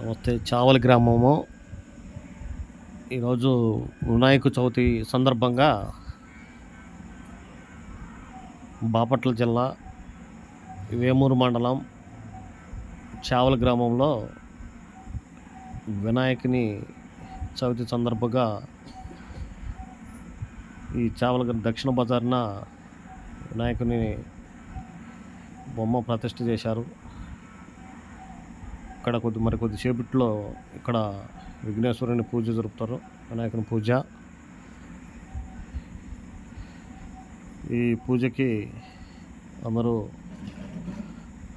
నమస్తే. చావలి గ్రామము. ఈరోజు వినాయక చవితి సందర్భంగా బాపట్ల జిల్లా వేమూరు మండలం చావలి గ్రామంలో వినాయకుని చవితి సందర్భంగా ఈ చావల దక్షిణ బజార్న వినాయకుని బొమ్మ ప్రతిష్ఠ చేశారు. ఇక్కడ కొద్ది మరి కొద్దిసేపట్లో ఇక్కడ విఘ్నేశ్వరుని పూజ జరుపుతారు వినాయకుని పూజ. ఈ పూజకి అందరూ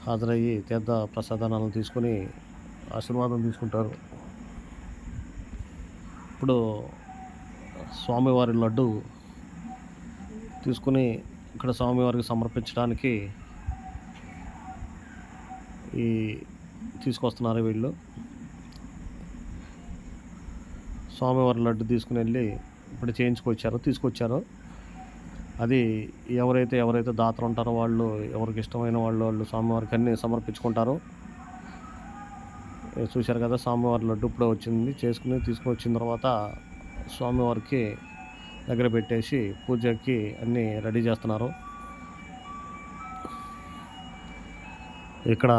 హాజరయ్యి తీర్థ ప్రసాదాలను తీసుకొని ఆశీర్వాదం తీసుకుంటారు. ఇప్పుడు స్వామివారి లడ్డు తీసుకుని ఇక్కడ స్వామివారికి సమర్పించడానికి ఈ తీసుకొస్తున్నారు వీళ్ళు. స్వామివారి లడ్డు తీసుకుని వెళ్ళి ఇప్పుడు చేయించుకొచ్చారు తీసుకొచ్చారు. అది ఎవరైతే ఎవరైతే దాతలు ఉంటారో వాళ్ళు ఎవరికి ఇష్టమైన వాళ్ళు వాళ్ళు స్వామివారికి అన్నీ సమర్పించుకుంటారు. చూశారు కదా స్వామివారి లడ్డు ఇప్పుడే వచ్చింది. చేసుకుని తీసుకుని వచ్చిన తర్వాత స్వామివారికి దగ్గర పెట్టేసి పూజకి అన్నీ రెడీ చేస్తున్నారు. ఇక్కడ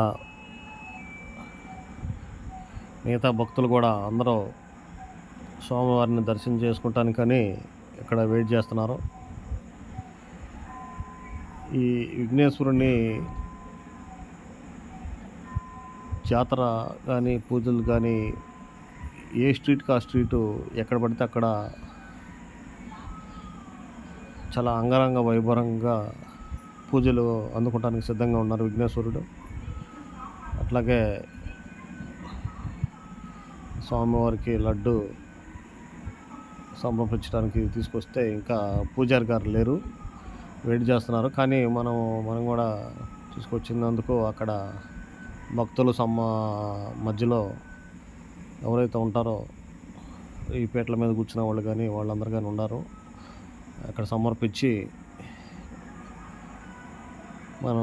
మిగతా భక్తులు కూడా అందరూ స్వామివారిని దర్శనం చేసుకుంటానికని ఇక్కడ వెయిట్ చేస్తున్నారు. ఈ విఘ్నేశ్వరుని జాతర కానీ పూజలు కానీ ఏ స్ట్రీట్కి ఆ స్ట్రీటు ఎక్కడ పడితే అక్కడ చాలా అంగరంగ వైభవంగా పూజలు అందుకోవడానికి సిద్ధంగా ఉన్నారు విఘ్నేశ్వరుడు. అట్లాగే స్వామివారికి లడ్డు సమర్పించడానికి తీసుకొస్తే ఇంకా పూజారి గారు లేరు. వెయిట్ చేస్తున్నారు. కానీ మనం మనం కూడా తీసుకొచ్చినందుకు అక్కడ భక్తులు సమ్మ మధ్యలో ఎవరైతే ఉంటారో ఈ పీటల మీద కూర్చున్న వాళ్ళు కానీ వాళ్ళందరూ కానీ ఉన్నారు. అక్కడ సమర్పించి మనం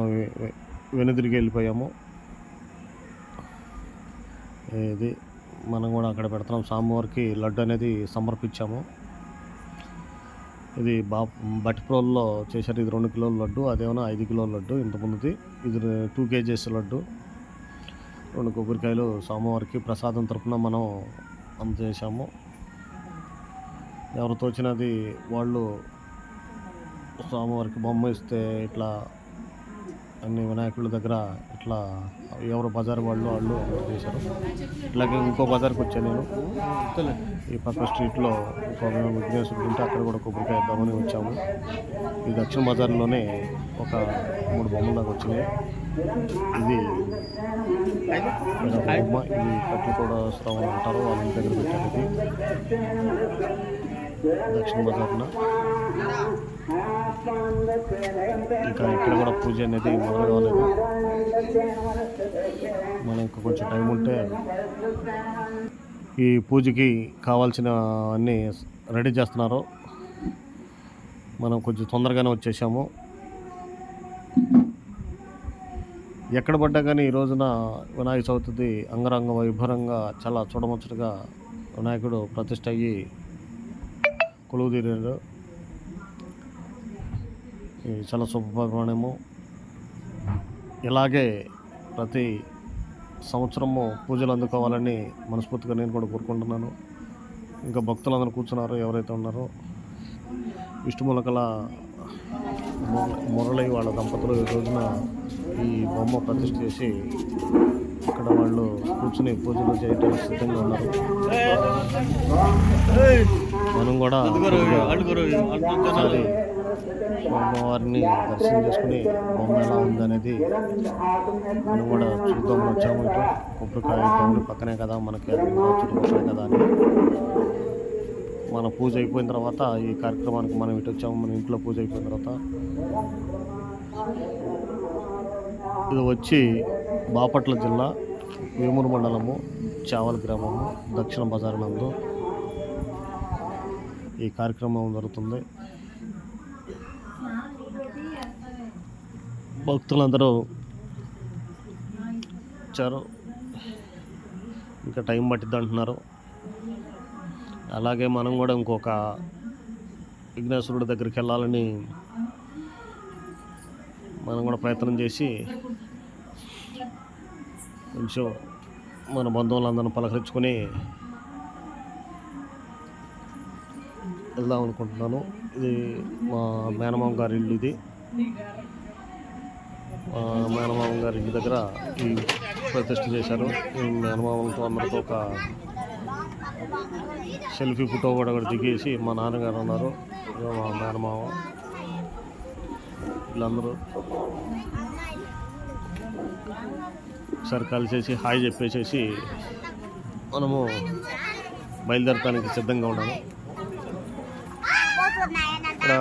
వెనుదిరిగి వెళ్ళిపోయాము. ఇది మనం కూడా అక్కడ పెడుతున్నాం. స్వామివారికి లడ్డు అనేది సమర్పించాము. ఇది బా బట్టిప్రోల్లో చేశారు. ఇది రెండు కిలోల లడ్డు అదేమన్నా ఐదు కిలోల లడ్డు ఇంతకుముందుది. ఇది టూ కేజీస్ లడ్డు. రెండు కొబ్బరికాయలు స్వామివారికి ప్రసాదం తరపున మనం అందజేశాము. ఎవరు తోచినది వాళ్ళు స్వామివారికి బొమ్మ ఇస్తే ఇట్లా అన్ని వినాయకుల దగ్గర ఇట్లా ఎవరు బజార్ వాళ్ళు వాళ్ళు చేశారు. ఇట్లాగే ఇంకో బజార్కి వచ్చాను నేను. ఈ పక్క స్ట్రీట్లో ఇంకో విఘ్నేశ్వరుడు ఉంటే అక్కడ కూడా కొబ్బరికాయ ఇద్దామని వచ్చాము. ఈ దక్షిణ బజార్లోనే ఒక మూడు బొమ్మలు దాకా వచ్చినాయి. ఇది బొమ్మ ఇది కట్లు కూడా శ్రవణం అంటారు వాళ్ళ ఇంటి దగ్గర పెట్టారు ఇది. దక్షిణ బజార్లో ఇంకా ఇక్కడ కూడా పూజ అనేది మొదలు కాలేదు. మనం ఇంకా కొంచెం టైం ఉంటే ఈ పూజకి కావాల్సిన అన్నీ రెడీ చేస్తున్నారు. మనం కొంచెం తొందరగానే వచ్చేసాము. ఎక్కడ పడ్డా కానీ ఈ రోజున వినాయక చవితిది అంగరంగ వైభవంగా చాలా చూడముచ్చటగా వినాయకుడు ప్రతిష్ట అయ్యి కొలువు తీరాడు చాలా శుభప్రమాణము. ఇలాగే ప్రతి సంవత్సరము పూజలు అందుకోవాలని మనస్ఫూర్తిగా నేను కూడా కోరుకుంటున్నాను. ఇంకా భక్తులందరూ కూర్చున్నారు ఎవరైతే ఉన్నారో. విష్ణుమూలకల మురళి వాళ్ళ దంపతులు ఈ రోజున ఈ బొమ్మ ప్రతిష్ఠ చేసి ఇక్కడ వాళ్ళు కూర్చుని పూజలు చేయడానికి సిద్ధంగా ఉన్నారు. మనం కూడా ఒకసారి అమ్మవారిని దర్శనం చేసుకుని బొమ్మ ఎలా ఉందనేది మనం కూడా చూద్దామని వచ్చాము ఇటు. కొబ్బరికాయ పక్కనే కదా మనకి చుట్టుపక్కలే కదా అని. మన పూజ అయిపోయిన తర్వాత ఈ కార్యక్రమానికి మనం ఇటు వచ్చాము మన ఇంట్లో పూజ అయిపోయిన తర్వాత. ఇది వచ్చి బాపట్ల జిల్లా వేమూరు మండలము చావల్ గ్రామము దక్షిణ బజార్ నందు ఈ కార్యక్రమం జరుగుతుంది. భక్తులందరూ వచ్చారు. ఇంకా టైం పట్టిద్ది అంటున్నారు. అలాగే మనం కూడా ఇంకొక విఘ్నేశ్వరుడి దగ్గరికి వెళ్ళాలని మనం కూడా ప్రయత్నం చేసి కొంచెం మన బంధువులందరిని పలకరించుకొని వెళ్దాం అనుకుంటున్నాను. ఇది మా మేనమామ గారి ఇల్లు ఇది. మా మేనమామ గారి ఇంటి దగ్గర ఈ ప్రతిష్ట చేశారు. ఈ మేనమామలతో అందరితో ఒక సెల్ఫీ ఫోటో కూడా ఒకటి దిగేసి మా నాన్నగారు ఉన్నారు. మా మేనమామ. వీళ్ళందరూ. ఒకసారి కలిసేసి హాయ్ చెప్పేసేసి మనము బయలుదేరటానికి సిద్ధంగా ఉన్నాము. ఇక్కడ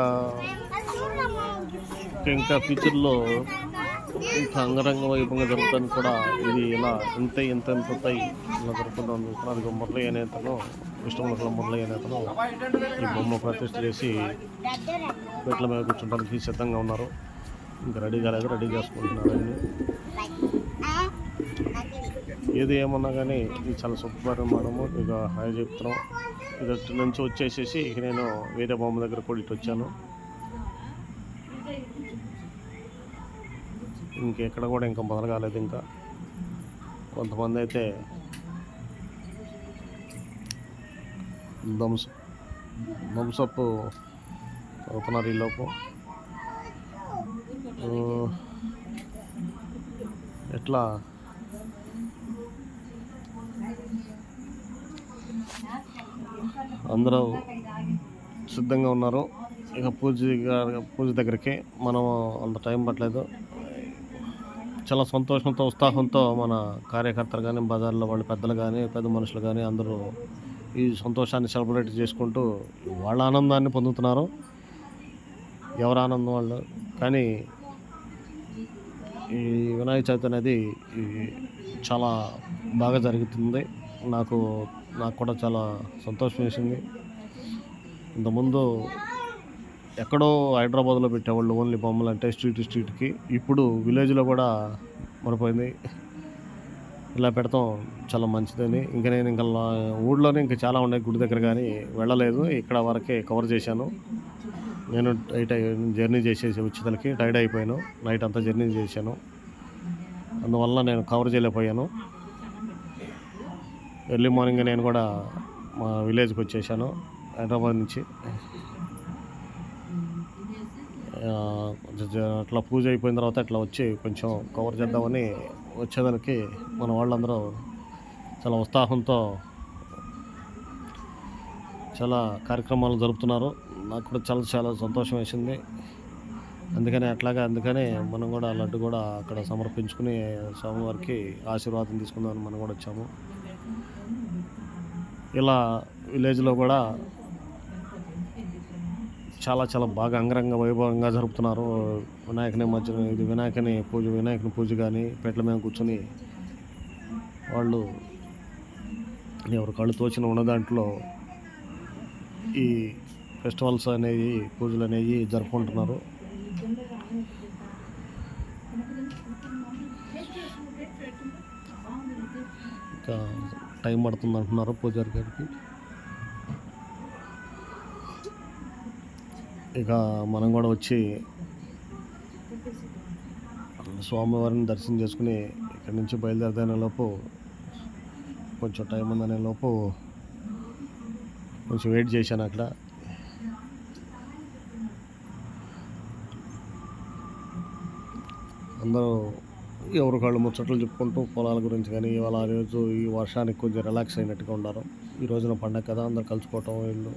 ఇంకా ఫ్యూచర్లో ఇంకా అంగరంగ వైభవంగా జరుగుతుంది కూడా ఇది ఇలా ఇంత ఇంత ఎంత ఇలా జరుగుతున్నాను చూస్తున్నారు అది మురళయ్య నేతను విష్ణుముఖల మురళయ్య నేతను ఈ బొమ్మ ప్రతిష్ట చేసి పెట్ల మీద కూర్చోడానికి సిద్ధంగా ఉన్నారు. ఇంకా రెడీ కాలేదు రెడీ చేసుకుంటున్నారు అన్నీ. ఏది ఏమన్నా కానీ ఇది చాలా శుభ్రమణము ఇక హాయ్ చెప్తున్నాం. ఇది నుంచి వచ్చేసేసి ఇక నేను వేరే బొమ్మ దగ్గర కూడా ఇటు వచ్చాను. ఇంకెక్కడ కూడా ఇంకా మొదలు కాలేదు ఇంకా. కొంతమంది అయితే థమ్స్ థమ్సప్ అవుతున్నారు ఈలోపు ఎట్లా? అందరూ సిద్ధంగా ఉన్నారు. ఇక పూజ గారి- పూజ దగ్గరికి మనం అంత టైం పట్టలేదు. చాలా సంతోషంతో ఉత్సాహంతో మన కార్యకర్తలు కానీ బజార్లో వాళ్ళు పెద్దలు కానీ పెద్ద మనుషులు కానీ అందరూ ఈ సంతోషాన్ని సెలబ్రేట్ చేసుకుంటూ వాళ్ళ ఆనందాన్ని పొందుతున్నారు. ఎవరి ఆనందం వాళ్ళు? కానీ ఈ వినాయక చవితి అనేది చాలా బాగా జరుగుతుంది. నాకు నాకు కూడా చాలా సంతోషం వేసింది. ఇంతకుముందు ఎక్కడో హైదరాబాద్లో పెట్టేవాళ్ళు ఓన్లీ బొమ్మలు అంటే స్ట్రీట్ స్ట్రీట్కి. ఇప్పుడు విలేజ్లో కూడా మరిపోయింది. ఇలా పెడతాం చాలా మంచిదని. ఇంకా నేను ఇంకా ఊళ్ళోనే ఇంకా చాలా ఉన్నాయి గుడి దగ్గర కానీ వెళ్ళలేదు. ఇక్కడ వరకే కవర్ చేశాను. నేను టైట్ జర్నీ చేసేసి వచ్చేదానికి టైర్డ్ అయిపోయాను. నైట్ అంతా జర్నీ చేశాను. అందువల్ల నేను కవర్ చేయలేకపోయాను. ఎర్లీ మార్నింగ్ నేను కూడా మా విలేజ్కి వచ్చేసాను హైదరాబాద్ నుంచి. అట్లా పూజ అయిపోయిన తర్వాత అట్లా వచ్చి కొంచెం కవర్ చేద్దామని వచ్చేదానికి మన వాళ్ళందరూ చాలా ఉత్సాహంతో చాలా కార్యక్రమాలు జరుపుతున్నారు. నాకు కూడా చాలా చాలా సంతోషం వేసింది. అందుకని అట్లాగా అందుకనే మనం కూడా లడ్డు కూడా అక్కడ సమర్పించుకుని స్వామివారికి ఆశీర్వాదం తీసుకుందామని మనం కూడా వచ్చాము. ఇలా విలేజ్లో కూడా చాలా చాలా బాగా అంగరంగ వైభవంగా జరుపుతున్నారు. వినాయకుని మధ్య ఇది వినాయకుని పూజ వినాయకుని పూజ కానీ పెట్ల మీద కూర్చొని వాళ్ళు ఎవరు కళ్ళు తోచిన ఉన్న దాంట్లో ఈ ఫెస్టివల్స్ అనేవి పూజలు అనేవి జరుపుకుంటున్నారు. ఇంకా టైం పడుతుంది అంటున్నారు పూజారి గారికి. ఇక మనం కూడా వచ్చి స్వామివారిని దర్శనం చేసుకుని ఇక్కడి నుంచి బయలుదేరదనే లోపు కొంచెం టైం ఉందనే లోపు కొంచెం వెయిట్ చేశాను అక్కడ. అందరూ ఎవరికాళ్ళు ముచ్చట్లు చెప్పుకుంటూ పొలాల గురించి కానీ ఇవాళ ఆ రోజు ఈ వర్షానికి కొంచెం రిలాక్స్ అయినట్టుగా ఉన్నారు. ఈ రోజున పండగ కదా అందరు కలుసుకోవటం వీళ్ళు.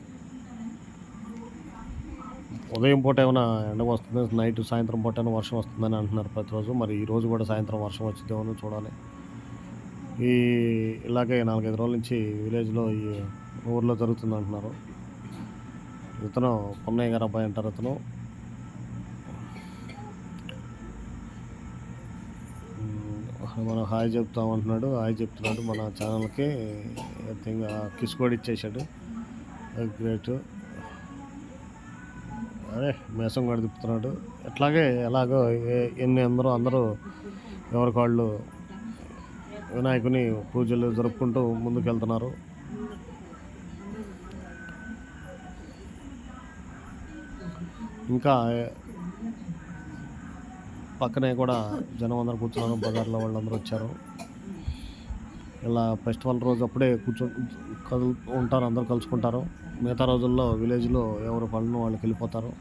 ఉదయం పూట ఏమైనా ఎండ వస్తుంది? నైట్ సాయంత్రం పూట ఏమైనా వర్షం వస్తుందని అంటున్నారు ప్రతిరోజు. మరి ఈ రోజు కూడా సాయంత్రం వర్షం వచ్చిద్దామని చూడాలి. ఈ ఇలాగే నాలుగైదు రోజుల నుంచి విలేజ్లో ఈ ఊర్లో జరుగుతుంది అంటున్నారు ఇతను పొన్నయ్య గారు అబ్బాయి అంటారు ఇతను మనం హాయ్ చెప్తాం అంటున్నాడు హాయ్ చెప్తున్నాడు మన ఛానల్కి. థింగ్ కిస్ కూడా ఇచ్చేసాడు గ్రేట్ అదే మేసం కూడా తిప్పుతున్నాడు. ఎట్లాగే ఎలాగో ఏ- ఎన్ని అందరూ అందరూ ఎవరికి వాళ్ళు వినాయకుని పూజలు జరుపుకుంటూ ముందుకెళ్తున్నారు. ఇంకా పక్కనే కూడా జనం అందరూ కూర్చున్నారు బజార్లో వాళ్ళందరూ వచ్చారు. ఇలా ఫెస్టివల్ రోజు అప్పుడే కూర్చో కదు ఉంటారు. అందరూ కలుసుకుంటారు. మిగతా రోజుల్లో విలేజ్లో ఎవరు పనులు వాళ్ళకి వెళ్ళిపోతారు.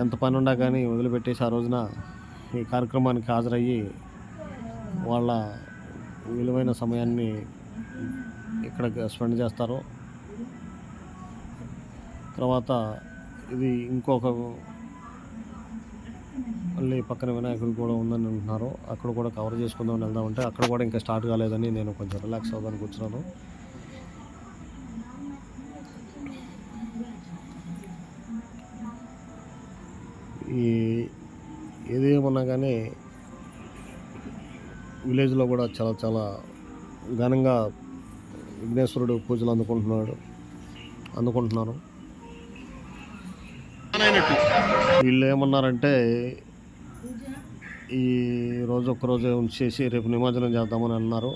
ఎంత పని ఉన్నా కానీ వదిలిపెట్టేసి ఆ రోజున ఈ కార్యక్రమానికి హాజరయ్యి వాళ్ళ విలువైన సమయాన్ని ఇక్కడ స్పెండ్ చేస్తారు. తర్వాత ఇది ఇంకొక మళ్ళీ పక్కన వినాయకుడు కూడా ఉందని అంటున్నారు. అక్కడ కూడా కవర్ చేసుకుందామని వెళ్దామంటే అక్కడ కూడా ఇంకా స్టార్ట్ కాలేదని నేను కొంచెం రిలాక్స్ అవుదానికి వచ్చినాను ఈ ఏదేమన్నా కానీ విలేజ్లో కూడా చాలా చాలా ఘనంగా విఘ్నేశ్వరుడు పూజలు అందుకుంటున్నాడు అందుకుంటున్నారు. వీళ్ళు ఏమన్నారంటే ఈ రోజు ఒక్కరోజే ఉంచేసి రేపు నిమజ్జనం చేద్దామని అన్నారు.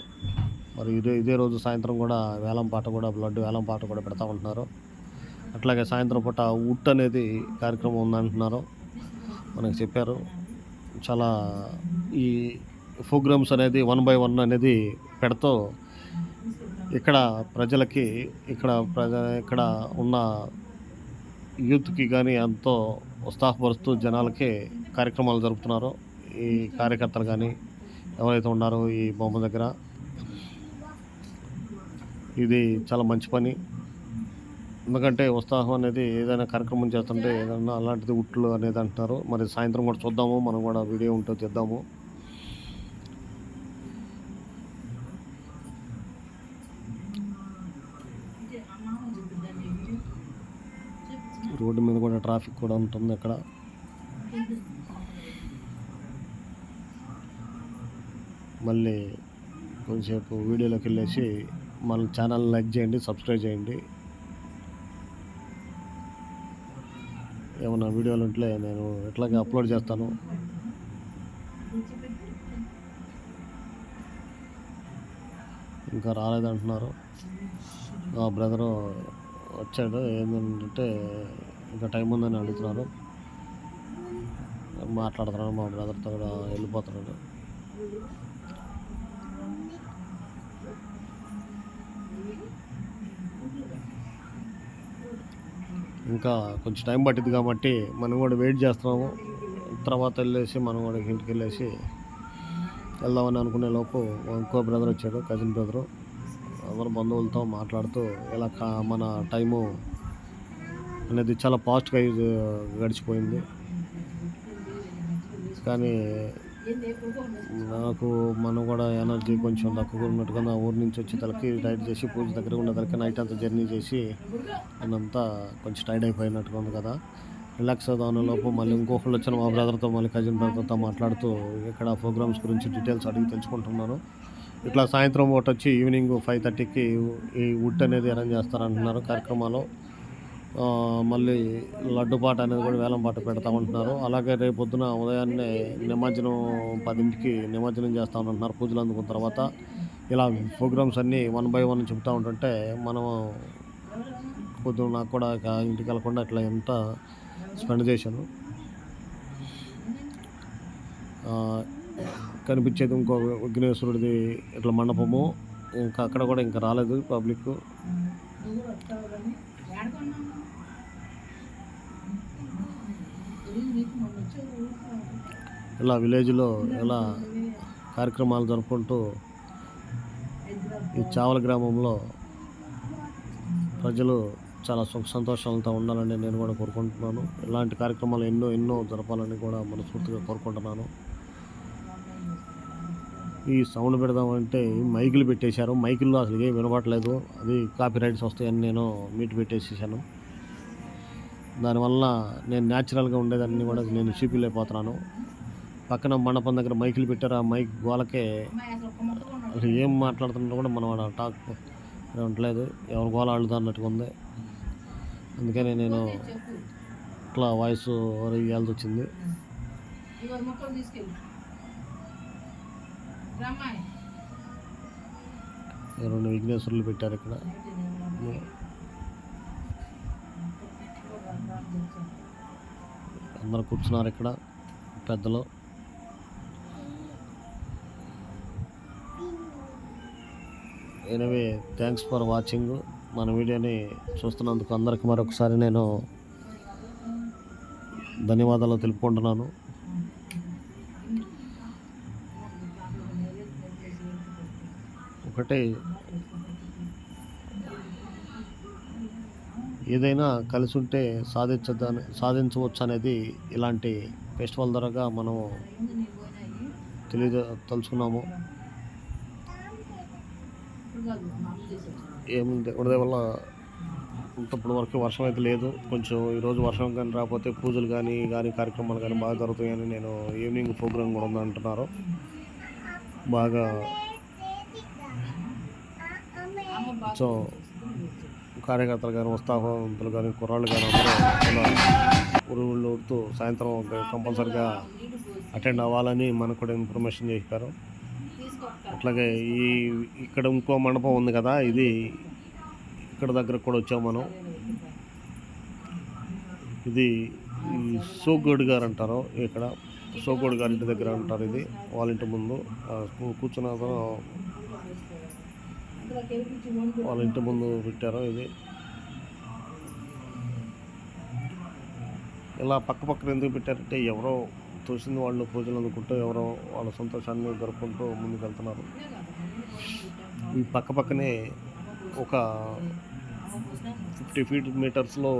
మరి ఇదే ఇదే రోజు సాయంత్రం కూడా వేలం పాట కూడా బ్లడ్ వేలం పాట కూడా పెడతా ఉంటున్నారు. అట్లాగే సాయంత్రం పూట ఉట్ అనేది కార్యక్రమం ఉందంటున్నారు. మనకు చెప్పారు. చాలా ఈ ప్రోగ్రామ్స్ అనేది వన్ బై వన్ అనేది పెడుతూ ఇక్కడ ప్రజలకి ఇక్కడ ప్రజ ఇక్కడ ఉన్న యూత్కి కానీ ఎంతో ఉత్సాహపరుస్తూ జనాలకి కార్యక్రమాలు జరుపుతున్నారు. ఈ కార్యకర్తలు కానీ ఎవరైతే ఉన్నారో ఈ బొమ్మ దగ్గర. ఇది చాలా మంచి పని. ఎందుకంటే ఉత్సాహం అనేది ఏదైనా కార్యక్రమం చేస్తుంటే ఏదైనా అలాంటిది ఉట్లు అనేది అంటున్నారు. మరి సాయంత్రం కూడా చూద్దాము మనం కూడా వీడియో ఉంటే తెద్దాము రోడ్డు మీద కూడా ట్రాఫిక్ కూడా ఉంటుంది అక్కడ. మళ్ళీ కొంచెంసేపు వీడియోలోకి వెళ్ళేసి మన ఛానల్ లైక్ చేయండి సబ్స్క్రైబ్ చేయండి. ఏమైనా వీడియోలు ఉంటే నేను ఎట్లాగే అప్లోడ్ చేస్తాను. ఇంకా రాలేదంటున్నారు. మా బ్రదరు వచ్చాడు. ఏంటంటే ఇంకా టైం ఉందని అడుగుతున్నారు. మాట్లాడుతున్నాడు మా బ్రదర్తో కూడా వెళ్ళిపోతున్నాడు. ఇంకా కొంచెం టైం పట్టింది కాబట్టి మనం కూడా వెయిట్ చేస్తున్నాము. తర్వాత వెళ్ళేసి మనం కూడా ఇంటికి వెళ్ళేసి వెళ్దామని అనుకునే లోపు ఇంకో బ్రదర్ వచ్చాడు కజిన్ బ్రదరు అందరు బంధువులతో మాట్లాడుతూ ఇలా కా- మన టైము అనేది చాలా ఫాస్ట్గా గడిచిపోయింది. కానీ నాకు మనం కూడా ఎనర్జీ కొంచెం తక్కువ ఉన్నట్టుగా నా ఊరి నుంచి వచ్చి తలకి టైట్ చేసి పూజ దగ్గర ఉన్న తలకి నైట్ అంతా జర్నీ చేసి నేనంతా కొంచెం టైర్డ్ అయిపోయినట్టుగా ఉంది కదా. రిలాక్స్ అవుదాను లోపు మళ్ళీ ఇంకొకళ్ళు వచ్చిన మా బ్రదర్తో మళ్ళీ కజిన్ బ్రదర్తో మాట్లాడుతూ ఇక్కడ ప్రోగ్రామ్స్ గురించి డీటెయిల్స్ అడిగి తెలుసుకుంటున్నాను ఇట్లా సాయంత్రం ఒకటి వచ్చి ఈవినింగ్ ఫైవ్ థర్టీకి ఈ వుడ్ అనేది అరేంజ్ చేస్తారంటున్నారు కార్యక్రమాలు. మళ్ళీ లడ్డు పాట అనేది కూడా వేలం పాట పెడతామంటున్నారు. అలాగే రేపు పొద్దున ఉదయాన్నే నిమజ్జనం పదింటికి నిమజ్జనం చేస్తూ ఉంటున్నారు పూజలు అందుకున్న తర్వాత. ఇలా ప్రోగ్రామ్స్ అన్నీ వన్ బై వన్ చెప్తూ ఉంటుంటే మనం పొద్దున నాకు కూడా ఇంటికి వెళ్ళకుండా ఇట్లా ఎంత స్పెండ్ చేశాను. కనిపించేది ఇంకో విఘ్నేశ్వరుడిది ఇట్లా మండపము. ఇంకా అక్కడ కూడా ఇంకా రాలేదు పబ్లిక్. ఇలా విలేజ్లో ఇలా కార్యక్రమాలు జరుపుకుంటూ ఈ చావల గ్రామంలో ప్రజలు చాలా సుఖ సంతోషాలతో ఉండాలని నేను కూడా కోరుకుంటున్నాను. ఇలాంటి కార్యక్రమాలు ఎన్నో ఎన్నో జరపాలని కూడా మనస్ఫూర్తిగా కోరుకుంటున్నాను. ఈ సౌండ్ పెడదామంటే మైకులు పెట్టేశారు. మైకుల్లో అసలు ఏం వినపడలేదు. అది కాపీ రైట్స్ వస్తాయని నేను మీట్ పెట్టేసేసాను. దానివల్ల నేను న్యాచురల్గా ఉండేదాన్ని కూడా నేను చూపిలేకపోతున్నాను. పక్కన మండపం దగ్గర మైకులు పెట్టారు. ఆ మైక్ గోలకే అసలు ఏం మాట్లాడుతున్నా కూడా మనం ఆడ టాక్ ఉండలేదు. ఎవరు గోల ఆడుతా అన్నట్టుగా ఉంది. అందుకని నేను ఇట్లా వాయిస్ ఇవ్వాల్సి వచ్చింది. రెండు విఘ్నేశ్వరులు పెట్టారు ఇక్కడ. అందరు కూర్చున్నారు ఇక్కడ పెద్దలు. Anyway thanks for watching. మన వీడియోని చూస్తున్నందుకు అందరికి మరొకసారి నేను ధన్యవాదాలు తెలుపుకుంటున్నాను. ఒకటి. ఏదైనా కలిసి ఉంటే సాధించదని సాధించవచ్చు అనేది ఇలాంటి ఫెస్టివల్ ద్వారా మనం తెలియ తలుచుకున్నాము. ఏముంది? ఉడదే వల్ల ఇప్పటి వరకు వర్షం అయితే లేదు. కొంచెం ఈరోజు వర్షం కానీ రాకపోతే పూజలు కానీ కానీ కార్యక్రమాలు కానీ బాగా జరుగుతాయని నేను ఈవినింగ్ ప్రోగ్రామ్ కూడా ఉందంటున్నారు. బాగా సో కార్యకర్తలు కానీ ఉత్సాహవంతులు కానీ కుర్రాళ్ళు కానీ అందరూ ఇలా ఉరువుళ్ళు ఊడుతూ సాయంత్రం కంపల్సరిగా అటెండ్ అవ్వాలని మనకు కూడా ఇన్ఫర్మేషన్ చేశారు అట్లాగే ఈ ఇక్కడ ఇంకో మండపం ఉంది కదా ఇది ఇక్కడ దగ్గర కూడా వచ్చాం మనం. ఇది ఈ గారు అంటారు ఇక్కడ. సోగోడు గారి ఇంటి దగ్గర అంటారు ఇది వాళ్ళ ఇంటి ముందు. కూర్చున్న వాళ్ళ ఇంటి ముందు పెట్టారు ఇది. ఇలా పక్క పక్కన ఎందుకు పెట్టారంటే ఎవరో తోసింది వాళ్ళు పూజలు అందుకుంటూ ఎవరో వాళ్ళ సంతోషాన్ని జరుపుకుంటూ ముందుకు వెళ్తున్నారు ఈ పక్క పక్కనే ఒక ఫిఫ్టీ ఫీట్ మీటర్స్లో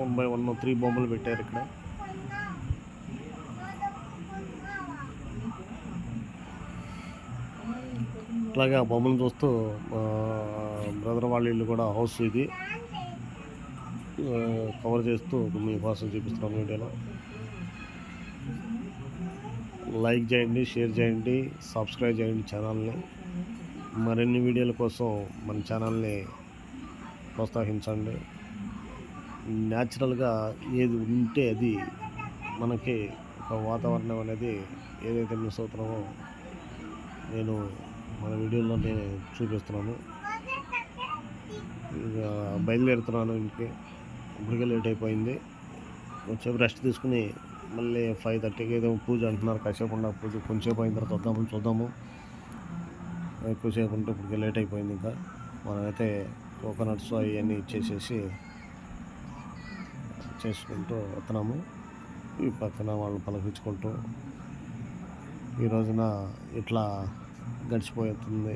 వన్ బై వన్ త్రీ బొమ్మలు పెట్టారు ఇక్కడ. అట్లాగే ఆ బొమ్మను చూస్తూ బ్రదర్ వాళ్ళ ఇల్లు కూడా హౌస్ ఇది. కవర్ చేస్తూ మీ కోసం చూపిస్తున్నాను వీడియోలో. లైక్ చేయండి షేర్ చేయండి సబ్స్క్రైబ్ చేయండి ఛానల్ని. మరిన్ని వీడియోల కోసం మన ఛానల్ని ప్రోత్సహించండి. న్యాచురల్గా ఏది ఉంటే అది మనకి ఒక వాతావరణం అనేది ఏదైతే మిస్ అవుతున్నామో నేను మన వీడియోలో నేను చూపిస్తున్నాను. ఇక బయలుదేరుతున్నాను ఇంటికి. ఇప్పటికే లేట్ అయిపోయింది. కొంచెం రెస్ట్ తీసుకుని మళ్ళీ ఫైవ్ థర్టీకి ఏదో పూజ అంటున్నారు. కాసేపు ఉన్న పూజ. కొంచెంసేపు అయిన తర్వాత వద్దాము చూద్దాము. ఎక్కువసేపు ఉంటే ఇప్పటికే లేట్ అయిపోయింది ఇంకా. మనమైతే కోకోనట్స్ అవన్నీ ఇచ్చేసేసి చేసుకుంటూ వస్తున్నాము. ఈ పక్కన వాళ్ళు పలకించుకుంటూ ఈ రోజున ఇట్లా గడిచిపోతుంది.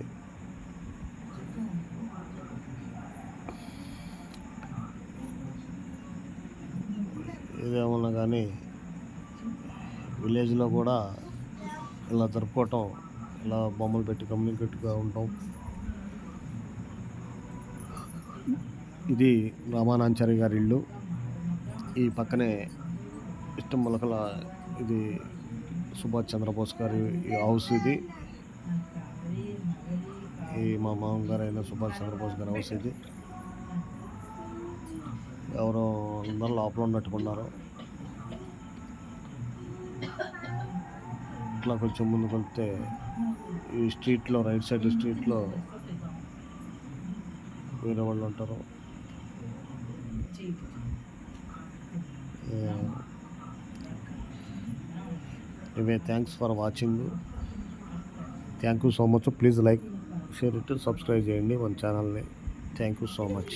ఏదేమన్నా కానీ విలేజ్లో కూడా ఇలా జరుపుకోవటం ఇలా బొమ్మలు పెట్టి కమ్యూనికేట్గా ఉంటాం. ఇది రామానాంచారి గారి ఇల్లు. ఈ పక్కనే ఇష్టం మొలకల ఇది సుభాష్ చంద్రబోస్ గారి హౌస్ ఇది. ఈ మా మామగారు అయిన సుభాష్ చంద్రబోస్ గారి హౌస్ ఇది ఎవరో అందరూ లోపల ఉన్నట్టుకున్నారు ఇట్లా కొంచెం ముందుకు వెళ్తే ఈ స్ట్రీట్లో రైట్ సైడ్ స్ట్రీట్లో వేరే వాళ్ళు ఉంటారు ఇవే thanks for watching thank you so much please like share it subscribe చేయండి మన ఛానల్ని. Thank you so much.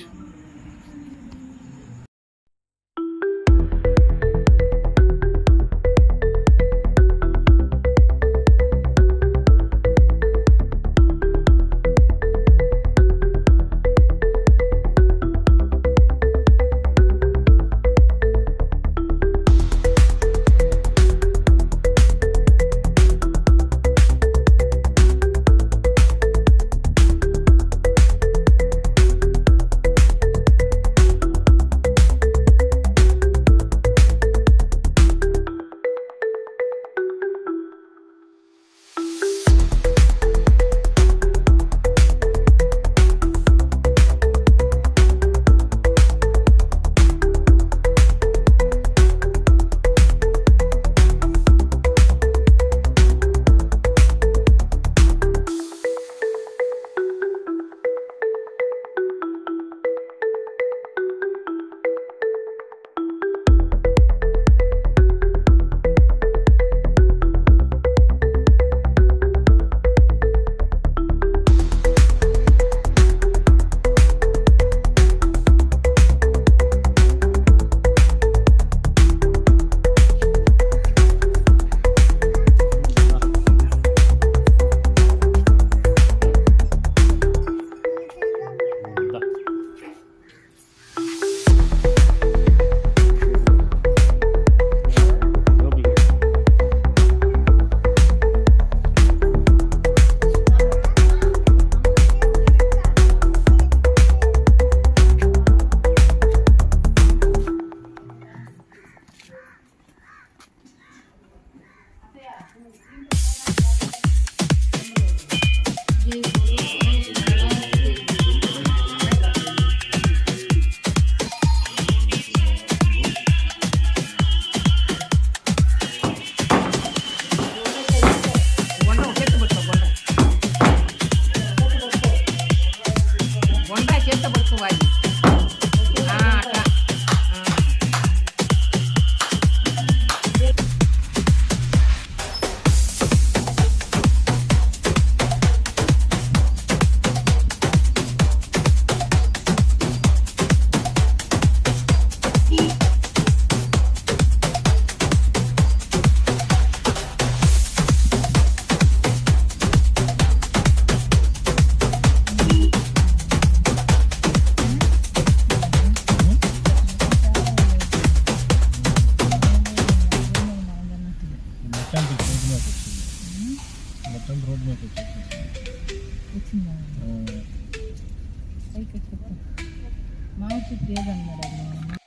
Road map వచ్చింది మొత్తం రోడ్ మ్యాప్ వచ్చింది మాకు చెప్పేదన్నారు